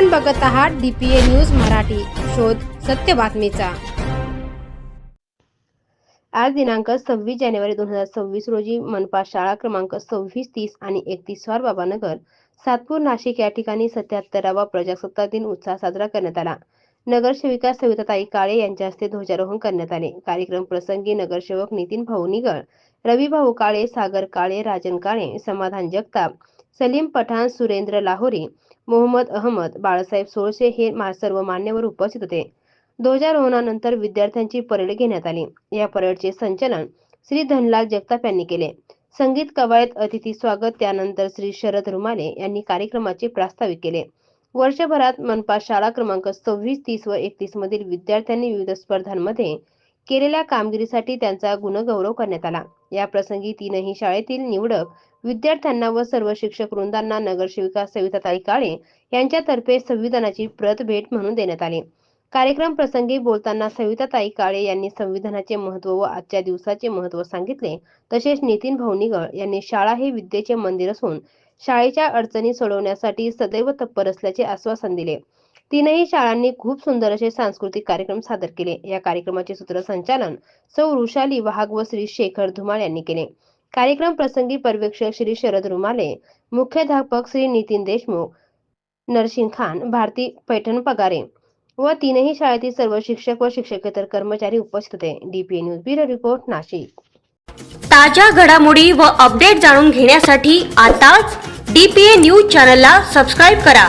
आपण बघत आहात डीपीए न्यूज मराठी. शोध सत्य बातमीचा. आज दिनांक सव्वीस जानेवारी दोन हजार सव्वीस रोजी मनपा शाळा क्रमांक सव्वीस तीस आणि एकतीस स्वारबाबा बाबानगर सातपूर नाशिक या ठिकाणी सत्याहत्तरावा प्रजासत्ताक दिन उत्साह साजरा करण्यात आला. नगरसेविका सविताताई काळे यांच्या हस्ते ध्वजारोहण करण्यात आले. कार्यक्रम प्रसंगी नगरसेवक नितीन भाऊ निगळ रविभाऊ काळे सागर काळे राजन काळे समाधान जगताप सलीम पठाण सुरेंद्र लाहोरी मोहम्मद अहमद बाळासाहेब सोळसे हे सर्व मान्यवर उपस्थित होते. ध्वजारोहणानंतर विद्यार्थ्यांची परेड घेण्यात आली. या परेडचे संचलन श्री धनलाल जगताप यांनी केले. संगीत कवायत अतिथी स्वागत त्यानंतर श्री शरद रुमाले यांनी कार्यक्रमाचे प्रास्ताविक केले. वर्षभरात मनपा शाळा क्रमांक सव्वीस तीस व एकतीस मधील विद्यार्थ्यांनी विविध स्पर्धांमध्ये केलेल्या कामगिरीसाठी त्यांचा गुणगौरव करण्यात आला. या प्रसंगी तीनही शाळेतील निवडक विद्यार्थ्यांना व सर्व शिक्षक वृंदांना नगरसेविका सविताताई काळे यांच्यातर्फे संविधानाची प्रत भेट म्हणून देण्यात आली. कार्यक्रम प्रसंगी बोलताना सविताताई काळे यांनी संविधानाचे महत्त्व व आजच्या दिवसाचे महत्त्व सांगितले. तसेच नितीन भाऊ निगळ यांनी शाळा हे विद्येचे मंदिर असून शाळेच्या अडचणी सोडवण्यासाठी सदैव तत्पर असल्याचे आश्वासन दिले. तीनही शाळांनी खूप सुंदर असे सांस्कृतिक कार्यक्रम सादर केले. या कार्यक्रमाचे सूत्रसंचालन सौ वृषाली वाघ व श्री शेखर धुमाळ यांनी केले. कार्यक्रम प्रसंगी पर्यवेक्षक श्री शरद रुमाले मुख्याध्यापक श्री नितीन देशमुख नरसिंग खान भारती पैठण पगारे व तीनही शाळेतील सर्व शिक्षक व शिक्षकेतर कर्मचारी उपस्थित होते. DPA news bureau report Nashik. ताज्या घडामोडी व अपडेट जाणून घेण्यासाठी आताच डीपीए न्यूज चॅनलला सबस्क्राईब करा.